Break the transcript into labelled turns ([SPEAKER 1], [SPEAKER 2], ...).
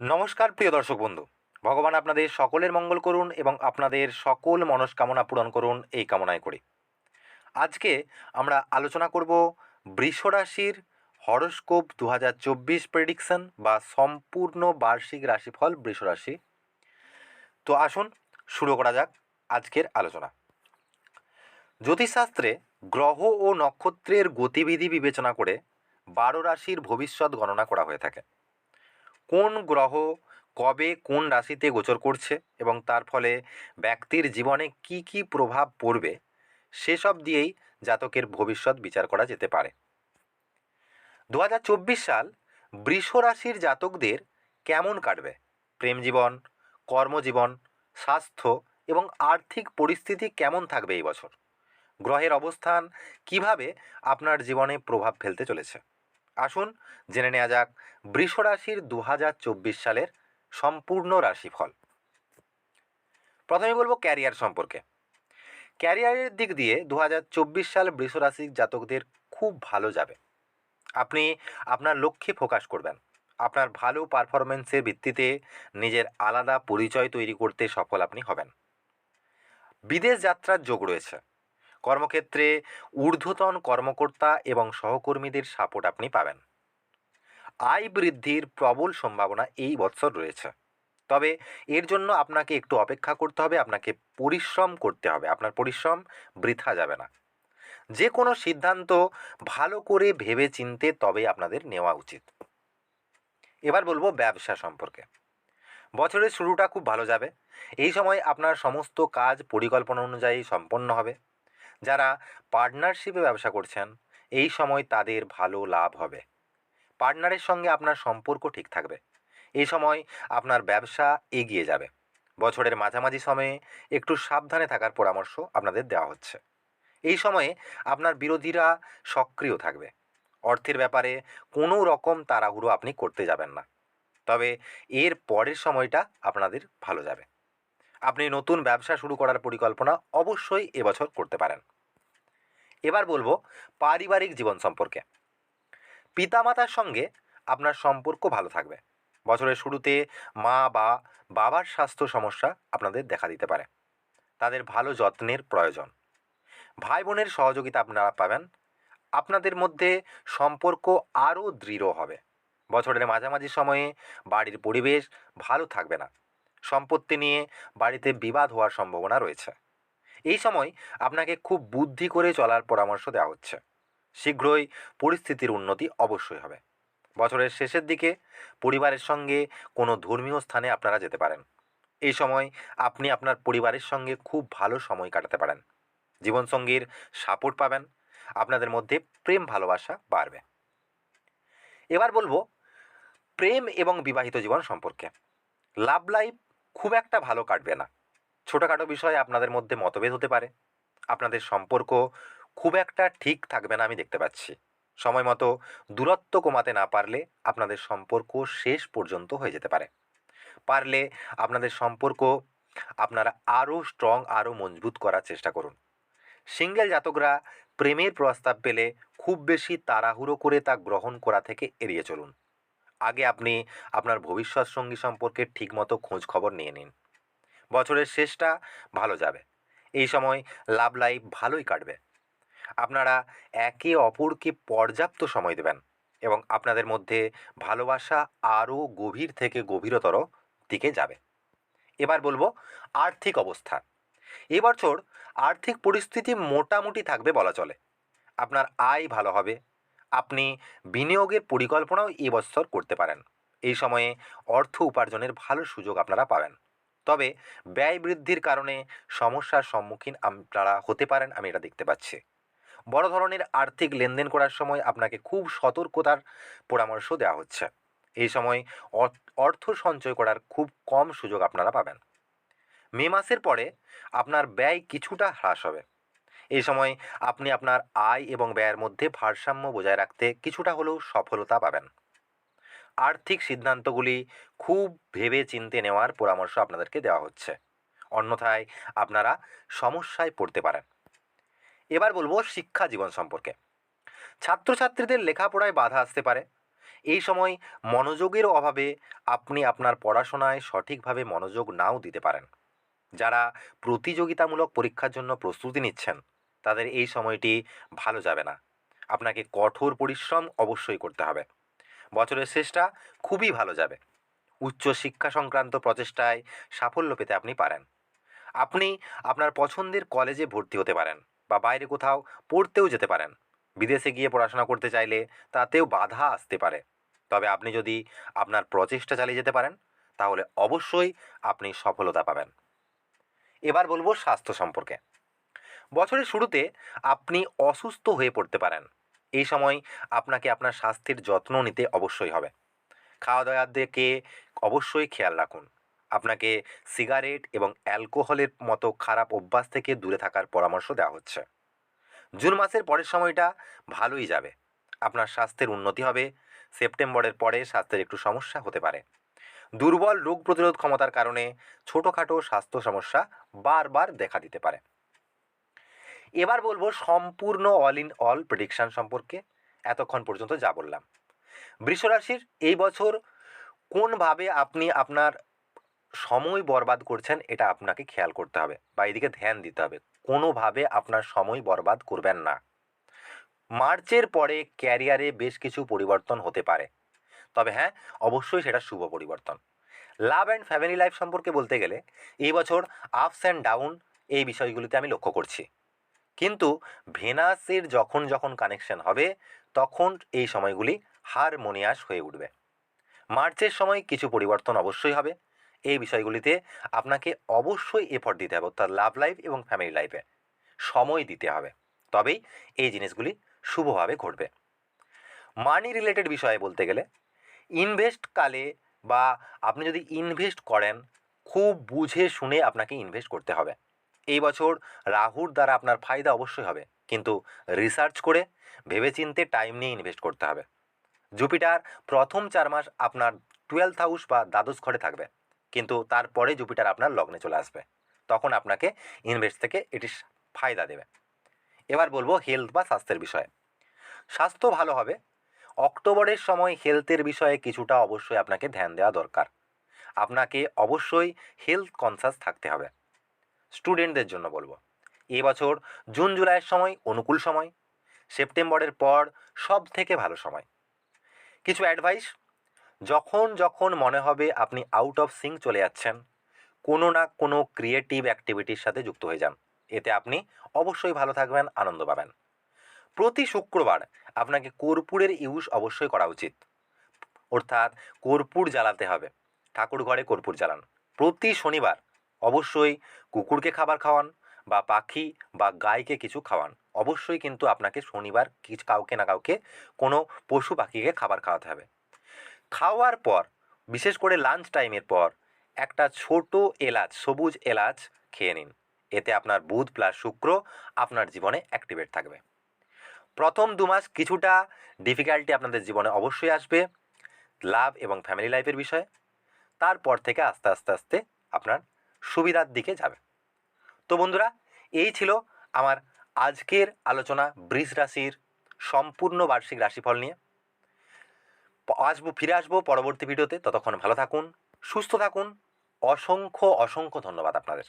[SPEAKER 1] নমস্কার, প্রিয় দর্শক বন্ধু। ভগবান আপনাদের সকলের মঙ্গল করুন এবং আপনাদের সকল মনস্কামনা পূরণ করুন এই কামনায় করি। আজকে আমরা আলোচনা করব বৃষ রাশির হরস্কোপ দু হাজার চব্বিশ প্রেডিকশন বা সম্পূর্ণ বার্ষিক রাশিফল বৃষ রাশি। তো আসুন, শুরু করা যাক আজকের আলোচনা। জ্যোতিষশাস্ত্রে গ্রহ ও নক্ষত্রের গতিবিধি বিবেচনা করে বারো রাশির ভবিষ্যৎ গণনা করা হয়ে থাকে। কোন গ্রহ কবে কোন রাশিতে গোচর করছে এবং তার ফলে ব্যক্তির জীবনে কি কি প্রভাব পড়বে, সেসব দিয়েই জাতকের ভবিষ্যৎ বিচার করা যেতে পারে। দু হাজার চব্বিশ সাল বৃষ রাশির জাতকদের কেমন কাটবে? প্রেম জীবন কর্মজীবন স্বাস্থ্য এবং আর্থিক পরিস্থিতি কেমন থাকবে এই বছর? গ্রহের অবস্থান কীভাবে আপনার জীবনে প্রভাব ফেলতে চলেছে? আসুন, জেনে নেওয়া যাক বৃষ রাশির দু হাজার চব্বিশ সালের সম্পূর্ণ রাশিফল। প্রথমে বলব ক্যারিয়ার সম্পর্কে। ক্যারিয়ারের দিক দিয়ে দু হাজার চব্বিশ সাল বৃষ রাশির জাতকদের খুব ভালো যাবে। আপনি আপনার লক্ষ্যে ফোকাস করবেন। আপনার ভালো পারফরমেন্সের ভিত্তিতে নিজের আলাদা পরিচয় তৈরি করতে সফল আপনি হবেন। বিদেশ যাত্রার যোগ রয়েছে। কর্মক্ষেত্রে ঊর্ধ্বতন কর্মকর্তা এবং সহকর্মীদের সাপোর্ট আপনি পাবেন। আয় বৃদ্ধির প্রবল সম্ভাবনা এই বছর রয়েছে। তবে এর জন্য আপনাকে একটু অপেক্ষা করতে হবে, আপনাকে পরিশ্রম করতে হবে, আপনার পরিশ্রম বৃথা যাবে না। যে কোনো সিদ্ধান্ত ভালো করে ভেবে চিনতে তবে আপনাদের নেওয়া উচিত। এবার বলব ব্যবসা সম্পর্কে। বছরের শুরুটা খুব ভালো যাবে। এই সময় আপনার সমস্ত কাজ পরিকল্পনা অনুযায়ী সম্পন্ন হবে। যারা পার্টনারশিপে ব্যবসা করছেন, এই সময় তাদের ভালো লাভ হবে। পার্টনারের সঙ্গে আপনার সম্পর্ক ঠিক থাকবে। এই সময় আপনার ব্যবসা এগিয়ে যাবে। বছরের মাঝামাঝি সময়ে একটু সাবধানে থাকার পরামর্শ আপনাদের দেওয়া হচ্ছে। এই সময়ে আপনার বিরোধীরা সক্রিয় থাকবে। অর্থের ব্যাপারে কোনো রকম তাড়াহুড়ো আপনি করতে যাবেন না। তবে এর পরের সময়টা আপনাদের ভালো যাবে। আপনি নতুন ব্যবসা শুরু করার পরিকল্পনা অবশ্যই এবছর করতে পারেন। এবার বলব পারিবারিক জীবন সম্পর্কে। পিতামাতার সঙ্গে আপনার সম্পর্ক ভালো থাকবে। বছরের শুরুতে মা বা বাবার স্বাস্থ্য সমস্যা আপনাদের দেখা দিতে পারে। তাদের ভালো যত্নের প্রয়োজন। ভাই বোনের সহযোগিতা আপনারা পাবেন। আপনাদের মধ্যে সম্পর্ক আরও দৃঢ় হবে। বছরের মাঝামাঝি সময়ে বাড়ির পরিবেশ ভালো থাকবে না। সম্পত্তি নিয়ে বাড়িতে বিবাদ হওয়ার সম্ভাবনা রয়েছে। এই সময় আপনাকে খুব বুদ্ধি করে চলার পরামর্শ দেওয়া হচ্ছে। শীঘ্রই পরিস্থিতির উন্নতি অবশ্যই হবে। বছরের শেষের দিকে পরিবারের সঙ্গে কোনো ধর্মীয় স্থানে আপনারা যেতে পারেন। এই সময় আপনি আপনার পরিবারের সঙ্গে খুব ভালো সময় কাটাতে পারেন। জীবনসঙ্গীর সাপোর্ট পাবেন। আপনাদের মধ্যে প্রেম ভালোবাসা বাড়বে। এবার বলব, প্রেম এবং বিবাহিত জীবন সম্পর্কে। লাভ লাইফ খুব একটা ভালো কাটবে না। ছোটোখাটো বিষয়ে আপনাদের মধ্যে মতভেদ হতে পারে। আপনাদের সম্পর্ক খুব একটা ঠিক থাকবে না আমি দেখতে পাচ্ছি। সময় মতো দূরত্ব কমাতে না পারলে আপনাদের সম্পর্ক শেষ পর্যন্ত হয়ে যেতে পারে। পারলে আপনাদের সম্পর্ক আপনারা আরও স্ট্রং আরও মজবুত করার চেষ্টা করুন। সিঙ্গেল জাতকরা প্রেমের প্রস্তাব পেলে খুব বেশি তাড়াহুড়ো করে তা গ্রহণ করা থেকে এড়িয়ে চলুন। আগে আপনি আপনার ভবিষ্যৎ সঙ্গী সম্পর্কে ঠিকমতো খোঁজ খবর নিয়ে নিন। বছরের শেষটা ভালো যাবে। এই সময় লাভ লাইফ ভালোই কাটবে। আপনারা একে অপরকে পর্যাপ্ত সময় দেবেন এবং আপনাদের মধ্যে ভালোবাসা আরও গভীর থেকে গভীরতর দিকে যাবে। এবার বলব আর্থিক অবস্থা। এবছর আর্থিক পরিস্থিতি মোটামুটি থাকবে বলা চলে। আপনার আয় ভালো হবে আপনি বিনিয়োগের পরিকল্পনাও এবছর করতে পারেন। এই সময়ে অর্থ উপার্জনের ভালো সুযোগ আপনারা পাবেন। তবে ব্যয় বৃদ্ধির কারণে সমস্যার সম্মুখীন আপনারা হতে পারেন, আমি এটা দেখতে পাচ্ছি। বড় ধরনের আর্থিক লেনদেন করার সময় আপনাকে খুব সতর্কতার পরামর্শ দেওয়া হচ্ছে। এই সময় অর্থ সঞ্চয় করার খুব কম সুযোগ আপনারা পাবেন। মে মাসের পরে আপনার ব্যয় কিছুটা হ্রাস হবে। এই সময় আপনি আপনার আয় এবং ব্যয়ের মধ্যে ভারসাম্য বজায় রাখতে কিছুটা হলেও সফলতা পাবেন। আর্থিক সিদ্ধান্তগুলি খুব ভেবে চিনতে নেওয়ার পরামর্শ আপনাদেরকে দেওয়া হচ্ছে। অন্যথায় আপনারা সমস্যায় পড়তে পারেন। এবার বলব শিক্ষা জীবন সম্পর্কে। ছাত্রছাত্রীদের লেখাপড়ায় বাধা আসতে পারে। এই সময় মনোযোগের অভাবে আপনি আপনার পড়াশোনায় সঠিকভাবে মনোযোগ নাও দিতে পারেন। যারা প্রতিযোগিতামূলক পরীক্ষার জন্য প্রস্তুতি নিচ্ছেন তাদের এই সময়টি ভালো যাবে না। আপনাকে কঠোর পরিশ্রম অবশ্যই করতে হবে। বছরের শেষটা খুবই ভালো যাবে। উচ্চ শিক্ষা সংক্রান্ত প্রচেষ্টায় সাফল্য পেতে আপনি পারেন। আপনি আপনার পছন্দের কলেজে ভর্তি হতে পারেন বা বাইরে কোথাও পড়তেও যেতে পারেন। বিদেশে গিয়ে পড়াশোনা করতে চাইলে তাতেও বাধা আসতে পারে। তবে আপনি যদি আপনার প্রচেষ্টা চালিয়ে যেতে পারেন, তাহলে অবশ্যই আপনি সফলতা পাবেন। এবার বলব স্বাস্থ্য সম্পর্কে। বছরের শুরুতে আপনি অসুস্থ হয়ে পড়তে পারেন। এই সময় আপনাকে আপনার স্বাস্থ্যের যত্ন নিতে অবশ্যই হবে। খাওয়া দাওয়ার দিকে অবশ্যই খেয়াল রাখুন। আপনাকে সিগারেট এবং অ্যালকোহলের মতো খারাপ অভ্যাস থেকে দূরে থাকার পরামর্শ দেওয়া হচ্ছে। জুন মাসের পরের সময়টা ভালোই যাবে। আপনার স্বাস্থ্যের উন্নতি হবে। সেপ্টেম্বরের পরে স্বাস্থ্যের একটু সমস্যা হতে পারে। দুর্বল রোগ প্রতিরোধ ক্ষমতার কারণে ছোটোখাটো স্বাস্থ্য সমস্যা বারবার দেখা দিতে পারে। এবার বলব সম্পূর্ণ অল ইন অল প্রেডিকশান সম্পর্কে এতক্ষণ পর্যন্ত যা বললাম। বৃষরাশির এই বছর কোনভাবে আপনি আপনার সময় বরবাদ করছেন এটা আপনাকে খেয়াল করতে হবে বা এদিকে ধ্যান দিতে হবে। কোনোভাবে আপনার সময় বরবাদ করবেন না। মার্চের পরে ক্যারিয়ারে বেশ কিছু পরিবর্তন হতে পারে। তবে হ্যাঁ অবশ্যই সেটা শুভ পরিবর্তন। লাভ অ্যান্ড ফ্যামিলি লাইফ সম্পর্কে বলতে গেলে এই বছর আপস অ্যান্ড ডাউন এই বিষয়গুলিতে আমি লক্ষ্য করছি। কিন্তু ভেনাসের যখন যখন কানেকশন হবে, তখন এই সময়গুলি হারমোনিয়াস হয়ে উঠবে। মার্চের সময় কিছু পরিবর্তন অবশ্যই হবে। এই বিষয়গুলিতে আপনাকে অবশ্যই এফর্ট দিতে হবে, অর্থাৎ লাভ লাইফ এবং ফ্যামিলি লাইফে সময় দিতে হবে। তবেই এই জিনিসগুলি শুভভাবে ঘটবে। মানি রিলেটেড বিষয়ে বলতে গেলে ইনভেস্ট কালে বা আপনি যদি ইনভেস্ট করেন, খুব বুঝে শুনে আপনাকে ইনভেস্ট করতে হবে। এই বছর রাহুর দ্বারা আপনার ফায়দা অবশ্যই হবে। কিন্তু রিসার্চ করে ভেবেচিন্তে টাইম নিয়ে ইনভেস্ট করতে হবে। জুপিটার প্রথম চার মাস আপনার টুয়েলভ হাউস বা দ্বাদশ ঘরে থাকবে। কিন্তু তারপরে জুপিটার আপনার লগ্নে চলে আসবে। তখন আপনাকে ইনভেস্ট থেকে এটি ফায়দা দেবে। এবার বলব হেলথ বা স্বাস্থ্যের বিষয়ে। স্বাস্থ্য ভালো হবে। অক্টোবরের সময় হেলথের বিষয়ে কিছুটা অবশ্যই আপনাকে ধ্যান দেওয়া দরকার। আপনাকে অবশ্যই হেলথ কনসাস থাকতে হবে। স্টুডেন্টদের জন্য বলব। এই বছর জুন, জুলাইয়ের সময় অনুকূল সময়, সেপ্টেম্বরের পর সব থেকে ভালো সময়। কিছু অ্যাডভাইস যখন যখন মনে হবে আপনি আউট অফ সিং চলে যাচ্ছেন, কোনো না কোনো ক্রিয়েটিভ অ্যাক্টিভিটির সাথে যুক্ত হয়ে যান। এতে আপনি অবশ্যই ভালো থাকবেন, আনন্দ পাবেন। প্রতি শুক্রবার আপনাকে কর্পূরের ইউজ অবশ্যই করা উচিত। অর্থাৎ কর্পূর জ্বালাতে হবে। ঠাকুর ঘরে কর্পূর জ্বালান। প্রতি শনিবার অবশ্যই কুকুরকে খাবার খাওয়ান বা পাখি বা গাইকে কিছু খাওয়ান। অবশ্যই কিন্তু আপনাকে শনিবার কিছু, কাউকে না কাউকে কোনো পশু পাখিকে খাবার খাওয়াতে হবে। খাওয়ার পর, বিশেষ করে লাঞ্চ টাইমের পর, একটা ছোট এলাচ, সবুজ এলাচ খেয়ে নিন। এতে আপনার বুধ প্লাস শুক্র আপনার জীবনে অ্যাক্টিভেট থাকবে। প্রথম দু মাস কিছুটা ডিফিকাল্টি আপনাদের জীবনে অবশ্যই আসবে লাভ এবং ফ্যামিলি লাইফের বিষয়ে। তারপর থেকে আস্তে আস্তে আস্তে আপনার সুবিধার দিকে যাবে। তো বন্ধুরা, এই ছিল আমার আজকের আলোচনা বৃষ রাশির সম্পূর্ণ বার্ষিক রাশিফল নিয়ে। আসব, ফিরে আসব পরবর্তী ভিডিওতে। ততক্ষণ ভালো থাকুন, সুস্থ থাকুন। অসংখ্য অসংখ্য ধন্যবাদ আপনাদের।